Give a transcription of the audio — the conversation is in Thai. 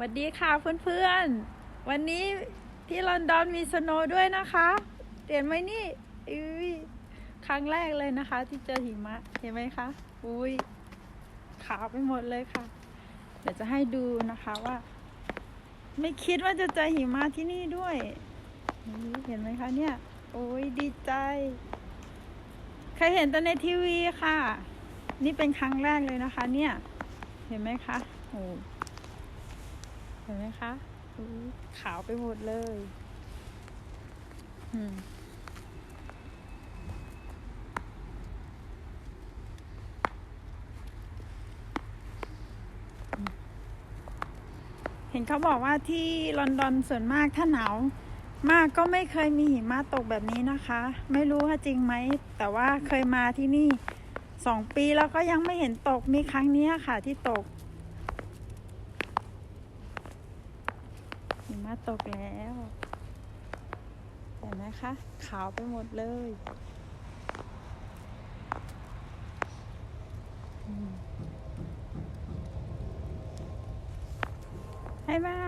สวัสดีค่ะเพื่อนๆ วันนี้ที่ลอนดอนมีสโนว์ด้วยนะคะเห็นไหมนี่อุ้ยครั้งแรกเลยนะคะ ที่เจอหิมะเห็นไหมคะอุ้ยขาวไปหมดเลยค่ะ เดี๋ยวจะให้ดูนะคะว่า ไม่คิดว่าจะเจอหิมะที่นี่ด้วยนี่เห็นไหมคะเนี่ยโอ้ยดีใจเคยเห็นแต่ในทีวีค่ะ นี่เป็นครั้งแรกเลยนะคะ เนี่ย เห็นไหมคะโอ้ ห็นไหมคะขาวไปหมดเลยเห็นเขาบอกว่าที่ลอนดอนส่วนมากถ้าหนาวมากก็ไม่เคยมีหิมะตกแบบนี้นะคะ ไม่รู้ว่าจริงไหม แต่ว่าเคยมาที่นี่สองปีแล้วก็ยังไม่เห็นตกมีครั้งนี้ค่ะที่ตก หิมะตกแล้วเห็นไหมคะ ขาวไปหมดเลยให้มบ๊ายบาย